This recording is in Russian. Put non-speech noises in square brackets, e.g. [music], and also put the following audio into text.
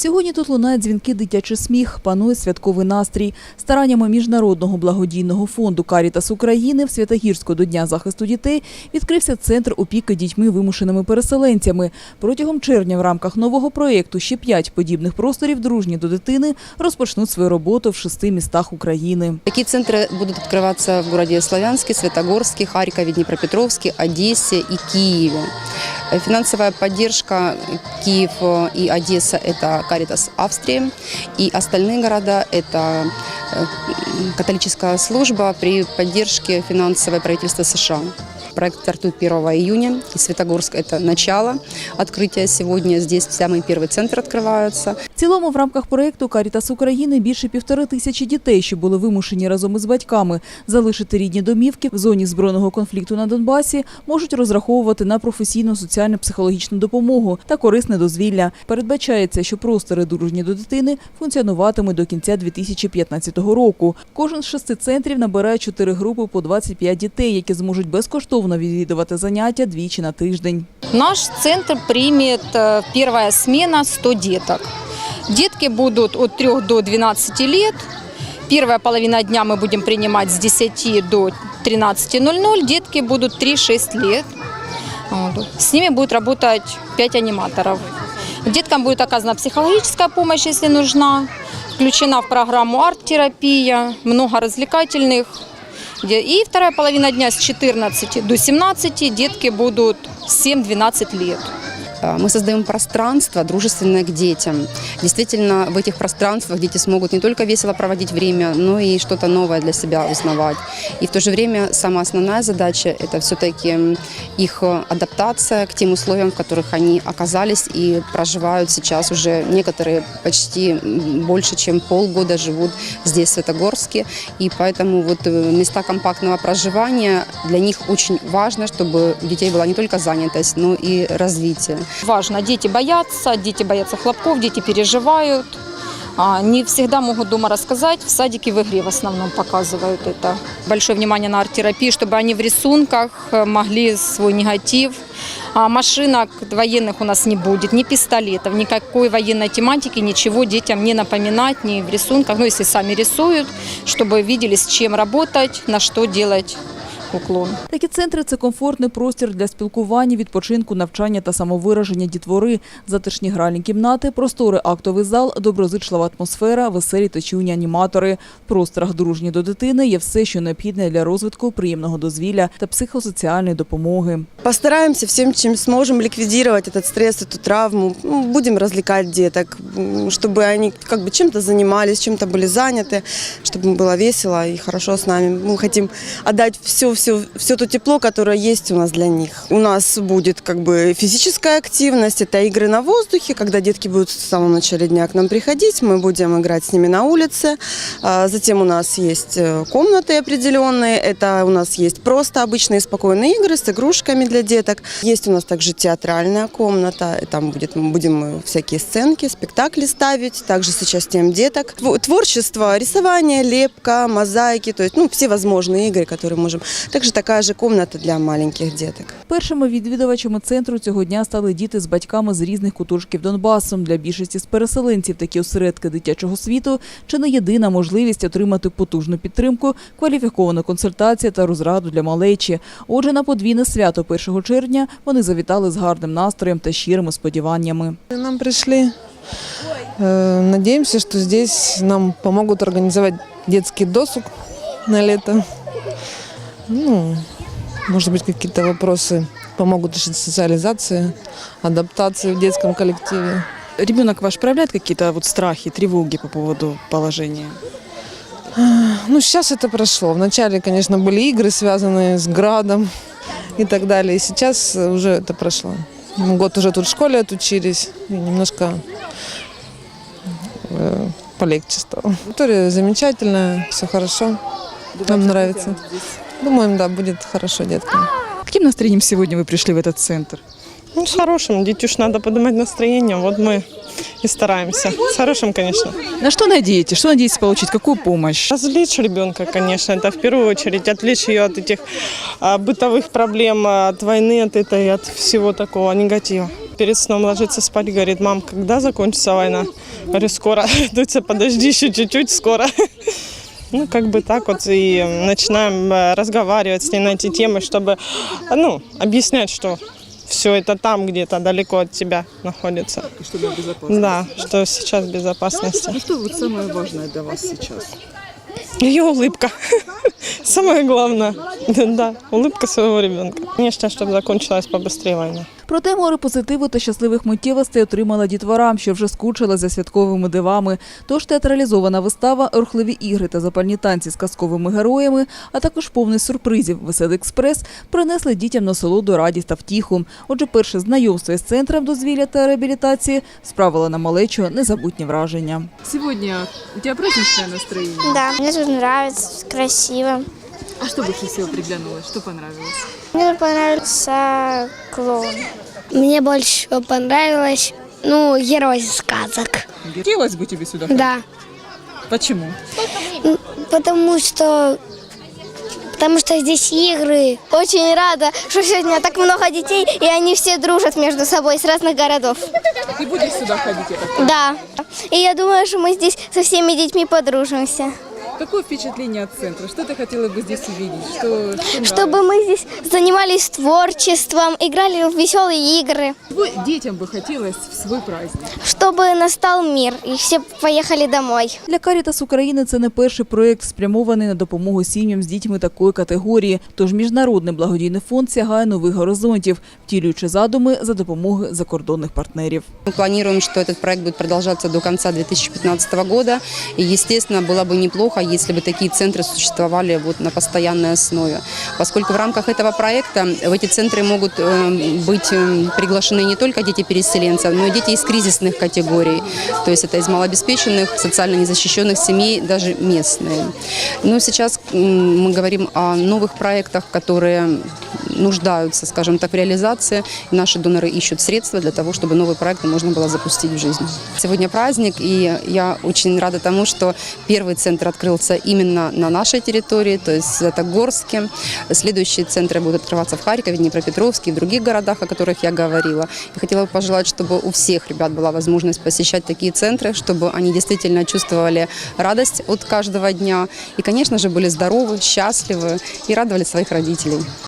Сьогодні тут лунають дзвінки дитячий сміх, панує святковий настрій. Стараннями Міжнародного благодійного фонду «Карітас України» в Святогірську до Дня захисту дітей відкрився центр опіки дітьми вимушеними переселенцями. Протягом червня в рамках нового проєкту ще п'ять подібних просторів дружні до дитини розпочнуть свою роботу в шести містах України. Такие центры будут открываться в городе Славянске, Светогорске, Харькове, Днепропетровске, Одессе и Киеве. Э, Финансовая поддержка Киев э, и Одесса – Каритас Австрии, и остальные города – это э, католическая служба при поддержке финансовой правительства США. Проект стартует 1 июня, и Светогорск – это начало открытия сегодня. Здесь самый первый центр открывается. Цілому в рамках проєкту «Карітас України» більше півтори тисячі дітей, що були вимушені разом із батьками залишити рідні домівки в зоні збройного конфлікту на Донбасі, можуть розраховувати на професійну соціально-психологічну допомогу та корисне дозвілля. Передбачається, що простори дружні до дитини функціонуватимуть до кінця 2015 року. Кожен з шести центрів набирає чотири групи по 25 дітей, які зможуть безкоштовно відвідувати заняття двічі на тиждень. Наш центр примет э, первая смена 100 деток. Детки будут от 3 до 12 лет. Первая половина дня мы будем принимать с 10 до 13.00. Детки будут 3-6 лет. С ними будет работать 5 аниматоров. Деткам будет оказана психологическая помощь, если нужна. Включена в программу арт-терапия, много развлекательных. И вторая половина дня с 14 до 17 детки будут 7-12 лет. А, Мы создаем пространство, дружественное к детям. Действительно, в этих пространствах дети смогут не только весело проводить время, но и что-то новое для себя узнавать. И в то же время самая основная задача – это все-таки их адаптация к тем условиям, в которых они оказались и проживают сейчас уже. Некоторые почти больше, чем полгода живут здесь, в Светогорске. И поэтому вот э, места компактного проживания для них очень важно, чтобы у детей была не только занятость, но и развитие. Важно, дети боятся, дети боятся хлопков, дети переживают. А, Не всегда могут дома рассказать, в садике в игре в основном показывают это. Большое внимание на арт-терапию, чтобы они в рисунках э, могли свой негатив. А Машинок военных у нас не будет, ни пистолетов, никакой военной тематики, ничего детям не напоминать, ни в рисунках. Ну, если сами рисуют, чтобы видели, с чем работать, на что делать уклон. Такі центри це комфортний простір для спілкування, відпочинку, навчання та самовираження дітвори, затишні гральні кімнати, простори актовий зал, доброзичлива атмосфера, веселі та чуйні аніматори. В просторах дружні до дитини є все, що необхідне для розвитку, приємного дозвілля та психосоціальної допомоги. Постараемся всем, чем сможем, ликвидировать этот стресс, эту травму. Ну, Будем развлекать деток, м, чтобы они как бы чем-то занимались, чем-то были заняты, чтобы им было весело и хорошо с нами. Мы хотим отдать все, все, все то тепло, которое есть у нас для них. У нас будет как бы физическая активность, это игры на воздухе, когда детки будут в самом начале дня к нам приходить, мы будем играть с ними на улице. А Затем у нас есть э, комнаты определенные, это у нас есть просто обычные спокойные игры с игрушками для деток. Есть у нас также театральная комната, там будет, будем всякие сценки, спектакли ставить, также с участием деток. Тво- Творчество, рисование, лепка, мозаики, то есть ну, все возможные игры, которые можем. Также такая же комната для маленьких деток. Першими відвідувачами центру цього дня стали діти з батьками з різних куточків Донбасу. Для більшості з переселенців такі осередки дитячого світу чи не єдина можливість отримати потужну підтримку, кваліфіковану консультацію та розраду для малечі. Отже, на подвійне свято 1 червня вони завітали з гарним настроєм та щирими сподіваннями. Нам пришли. Э, Надеемся, что здесь нам помогут организовать детский досуг на лето. Ну, может быть, какие-то вопросы помогут решить социализации, адаптации в детском коллективе. Ребенок ваш проявляет какие-то вот страхи, тревоги по поводу положения? Ну, сейчас это прошло. Вначале, конечно, были игры, связанные с градом и так далее. И сейчас уже это прошло. Мы год уже тут в школе отучились, и немножко э, полегче стало. Виктория замечательная, все хорошо. Нам нравится. Думаем, да, будет хорошо деткам. Каким настроением сегодня вы пришли в этот центр? Ну, с хорошим. Детюш надо поднимать настроение. Вот мы и стараемся. С хорошим, конечно. На что надеетесь? Что надеетесь получить? Какую помощь? Развлечь ребенка, конечно, это в первую очередь. Отвлечь ее от этих а, бытовых проблем, от войны, от этой, от всего такого негатива. перед сном ложится спать, говорит, мам, когда закончится война? Говорю, скоро. [laughs] Дуся, подожди еще чуть-чуть, скоро. Ну, как бы так вот и начинаем э, разговаривать с ней на эти темы, чтобы, ну, объяснять, что все это там где-то далеко от тебя находится. Чтобы безопасно. Да, что сейчас безопасности. Ну что вот самое важное для вас сейчас? Ее улыбка. [laughs] Самое главное. [laughs] Да, улыбка своего ребенка. Конечно, чтобы закончилась побыстрее война. Проте море позитиву та щасливих миттєвостей отримала дітвора, що вже скучила за святковими дивами. Тож театралізована вистава, рухливі ігри та запальні танці з казковими героями, а також повний сюрпризів «Веселий експрес» принесли дітям насолоду, радість та втіху. Отже, перше знайомство із центром дозвілля та реабілітації справило на малечу незабутні враження. Сегодня у тебя праздничное настроение? Да, мне тут нравится, красиво. А что больше всего приглянулось? Что понравилось? Мне понравился клоун. Мне больше всего понравилось, ну, герой сказок. Хотелось бы тебе сюда? Да, Почему? потому что потому что здесь игры. Очень рада, что сегодня так много детей, и они все дружат между собой с разных городов. Ты будешь сюда ходить? Да. И я думаю, что мы здесь со всеми детьми подружимся. Какое впечатление от центра? Что ты хотела бы здесь увидеть? Что, что Чтобы мы здесь занимались творчеством, играли в веселые игры. Чего детям бы хотелось в свой праздник? Чтобы настал мир, и все поехали домой. Для Карітас України це не перший проєкт, спрямований на допомогу сім'ям з дітьми такої категорії. Тож міжнародний благодійний фонд сягає нових горизонтів, втілюючи задуми за допомоги закордонних партнерів. Мы планируем, что этот проект будет продолжаться до конца 2015 года. И, естественно, было бы неплохо, если бы такие центры существовали вот на постоянной основе. Поскольку в рамках этого проекта в эти центры могут э, быть э, приглашены не только дети переселенцев, но и дети из кризисных категорий. То есть это из малообеспеченных, социально незащищенных семей, даже местные. Но сейчас мы говорим о новых проектах, которые нуждаются, скажем так, в реализации. Наши доноры ищут средства для того, чтобы новые проекты можно было запустить в жизнь. Сегодня праздник, и я очень рада тому, что первый центр открылся именно на нашей территории, то есть это Горске. Следующие центры будут открываться в Харькове, Днепропетровске и в других городах, о которых я говорила. И хотела бы пожелать, чтобы у всех ребят была возможность посещать такие центры, чтобы они действительно чувствовали радость от каждого дня и, конечно же, были здоровы, счастливы и радовали своих родителей.